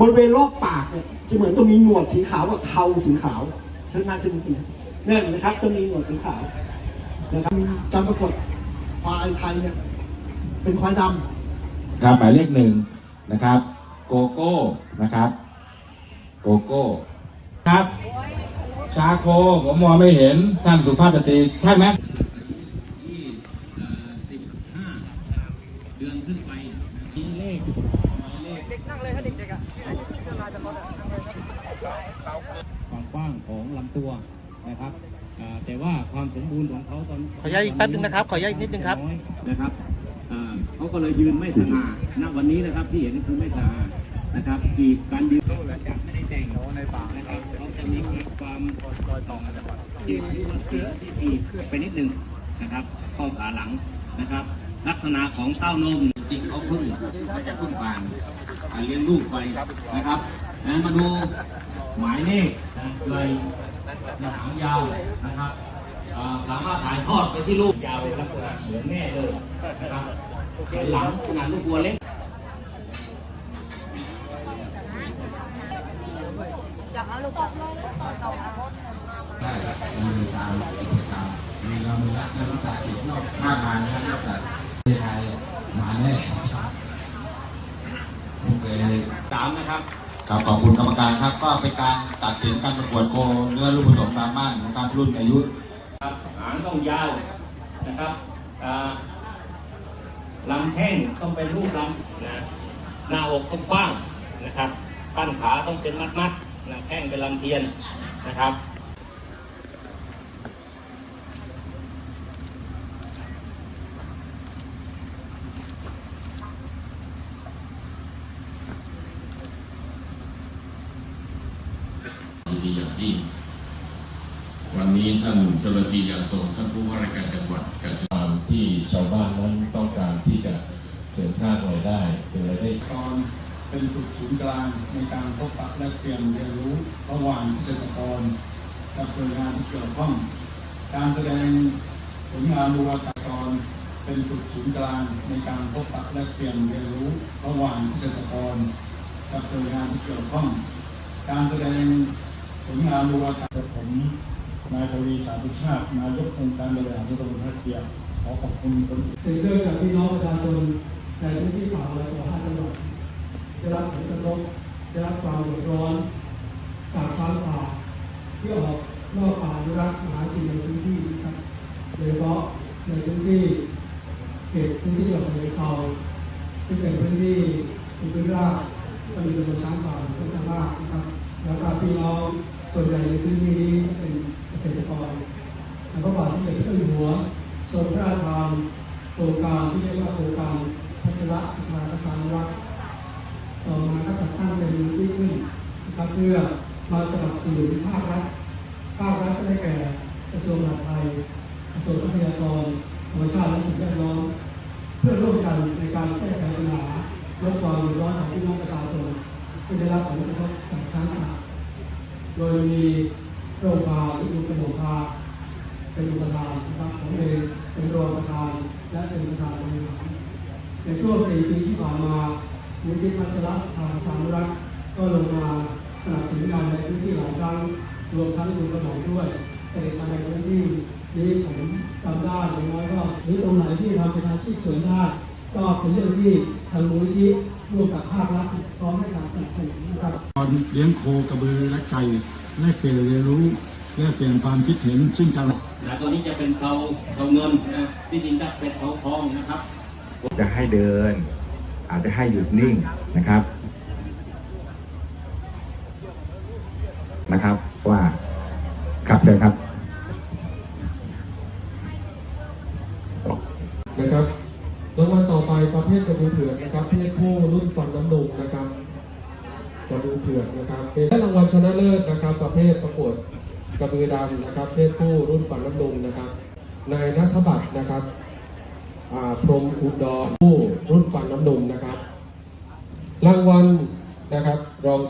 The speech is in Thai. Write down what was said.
บริเวณรอบปากเนี่ยจะเหมือนกับมีหนวดสีขาวกับเขาสีขาวชัดหน้าชัดจริงๆเนี่ยนะครับจะมีหนวดสีขาวนะครับการประกวดควายไทยเนี่ยเป็นควายดำครับหมายเลขหนึ่งนะครับ โกโก้นะครับ โกโก้ครับ ชาโคผมมองไม่เห็นท่านสุภาพสตรีใช่ไหม ความกว้างของลำตัวนะครับอ่าแต่ว่าความสมบูรณ์ของเขาตอนขออนุญาตอีกแป๊บนึงนะครับ ขออนุญาตอีกนิดนึงครับน้อยนะครับอ่าเขาก็เลยยืนไม่สง่าณวันนี้นะครับที่เห็นก็คือไม่สง่านะครับอีกการยืนจะไม่ได้แต่งในป่านะครับเขาจะมีความรอยต่อกันจังหวัดยืนที่มันเสือที่ดีไปนิดนึงนะครับข้อขาหลังนะครับ ลักษณะของเต้านมจริงเขาพึ่งเขาจะพึ่งบานอ่าเลี้ยงลูกไปนะครับนะมาดูหมายเลขนะเลยหางยาวนะครับอ่าสามารถถ่ายทอดไปที่ลูกยาวลักษณะเหมือนแม่เลยนะครับแขนหลังขนาดลูกวัวเล็กจับเอาลูกก่อนต่อเอาได้มีตามกิจกรรมมีเรามีรักและรักษาอีกนอกมากมายนะครับนอกจากประเทศไทยมาแน่โอเค สาม นะครับครับขอบคุณกรรมการครับ ก็เป็นการตัดสินการประกวดโคเนื้อลูกผสมบามั่นนะครับรุ่นอายุครับหางต้องยาวนะครับอ่าลำแข้งต้องเป็นรูปลำนะหน้าอกต้องกว้างนะครับปั้นขาต้องเป็นมัดๆหน้าแข้งเป็นลำเทียนนะครับ ยินดีอย่างยิ่งวันนี้ท่านเจ้าหน้าที่ยังตรงท่านผู้ว่าราชการจังหวัดกับตามที่ชาวบ้านนั้นต้องการที่จะเสริมสร้างรายได้เป็นรายได้กรเป็นจุดศูนย์กลางในการพบปะและเปลี่ยนเรียนรู้ระหว่างเกษตรกรกับหน่วยงานที่เกี่ยวข้องการแสดงผลงานบูรณาการเป็นจุดศูนย์กลางในการพบปะและเปลี่ยนเรียนรู้ระหว่างเกษตรกรกับหน่วยงานที่เกี่ยวข้องการแสดง ผลงานบูรณาการผมนายทวีสาธุชาตินายกองค์การบริหารส่วนตำบลท่าเกียรขอขอบคุณคนสิ่งเรื่องจากพี่น้องประชาชนในพื้นที่ป่าและตัวห้าจังหวัดได้รับผลกระทบได้รับความเดือดร้อนจากช้างป่าที่ออกนอกป่าอนุรักษ์หากินในพื้นที่นะครับโดยเฉพาะในพื้นที่เขตพื้นที่จังหวัดฉะเชิงเทราซึ่งเป็นพื้นที่เป็นพื้นราบก็มีจำนวนช้างป่าค่อนข้างมากนะครับแล้วก็พี่น้อง ส่วนใหญ่ในพื้นที่นี้เป็นเกษตรกรแล้วก็บาทสมเด็จพระเจ้าอยู่หัวทรงพระราชทานโครงการที่เรียกว่าโครงการพัชระสุภาประชานรักษ์ต่อมาก็จัดตั้งเป็นมูลที่ขึ้นนะครับเพื่อมาสนับสนุนภาครัฐภาครัฐก็ได้แก่กระทรวงมหาดไทยกระทรวงทรัพยากรธรรมชาติและสิ่งแวดล้อม โดยมีโรงพยาบาลหรือโรงพยาบาเป็นประธานนะครับผมเองเป็นรองประธานและเป็นประธานบริหารในช่วงสี่ปีที่ผ่านมามูลที่พัชระทางสามรักษ์ก็ลงมาสนับสนุนงานในพื้นที่หลายครั้งรวมทั้งคุณกระหม่อมด้วยแต่ในในพื้นที่นี้ผมจำได้อย่างน้อยก็หรือตรงไหนที่ทำเป็นอาชีพเสริมได้ก็เป็นเรื่องที่ทางมูลที่ร่วมกับภาครัฐพร้อมให้การสนับสนุนนะครับ การเลี้ยงโคกระบือและไก่แลกเปลี่ยนเรียนรู้แลกเปลี่ยนความคิดเห็นซึ่งกันและนะตัวนี้จะเป็นเขาเขาเงินนะที่จริงจะเป็นเขาทองนะครับ จะให้เดิน อาจจะให้หยุดนิ่งนะครับนะครับว่าครับเชิญครับนะครับรางวัลต่อไปประเภทกระบือเผือกนะครับเพศผู้รุ่นฟันน้ำนมนะครับ กระบือเผือกนะครับเป็นและรางวัลชนะเลิศนะครับ ประเภทประกวดกระบือดำนะครับ เพศผู้รุ่นฝันน้ำนมนะครับนายนัทบัตรนะครับพรหมอุดรผู้รุ่นฝันน้ำนมนะครับ รางวัลนะครับรอง